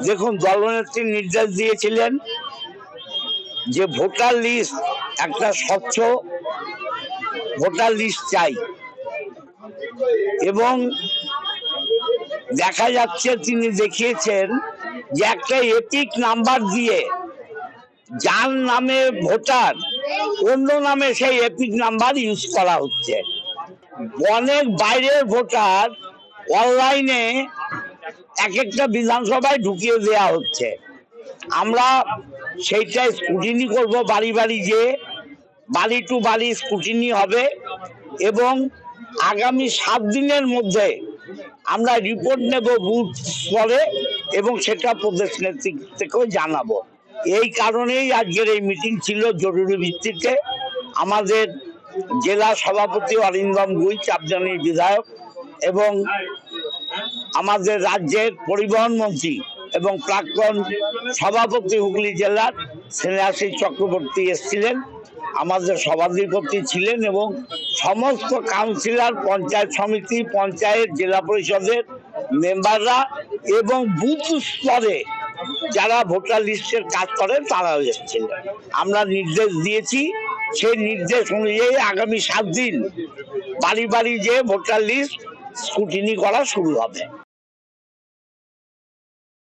দেখুন দলনেত্রী নির্দেশ দিয়েছিলেন যে ভোটার লিস্ট একটা স্বচ্ছ ভোটার লিস্ট চাই। এবং দেখা যাচ্ছে তিনি দেখিয়েছেন যে একটা এপিক নাম্বার দিয়ে যার নামে ভোটার, অন্য নামে সেই এপিক নাম্বার ইউজ করা হচ্ছে। অনেক বাইরের ভোটার অনলাইনে এক একটা বিধানসভায় ঢুকিয়ে দেওয়া হচ্ছে। আমরা সেইটাই স্কুটিনি করব বাড়ি বাড়ি যে বাড়ি টু বাড়ি স্কুটিনি হবে এবং আগামী সাত দিনের মধ্যে আমরা রিপোর্ট নেব বুথ স্তরে এবং সেটা প্রদেশ নেতৃত্বকেও জানাব। এই কারণেই আজকের এই মিটিং ছিল জরুরি ভিত্তিতে। আমাদের জেলা সভাপতি অরিন্দম গুই, চাপজানির বিধায়ক এবং আমাদের রাজ্যের পরিবহন মন্ত্রী এবং প্রাক্তন সভাপতি হুগলি জেলার স্নেহাশিস চক্রবর্তী এসেছিলেন। আমাদের সভাধিপতি ছিলেন এবং সমস্ত কাউন্সিলর, পঞ্চায়েত সমিতি, পঞ্চায়েত জেলা পরিষদের মেম্বাররা এবং বুথ স্তরে যারা ভোটার লিস্টের কাজ করে তারাও এসেছিলেন। আমরা নির্দেশ দিয়েছি, সেই নির্দেশ অনুযায়ী আগামী সাত দিন বাড়ি বাড়ি যে ভোটার লিস্ট স্কুটিনি করা শুরু হবে।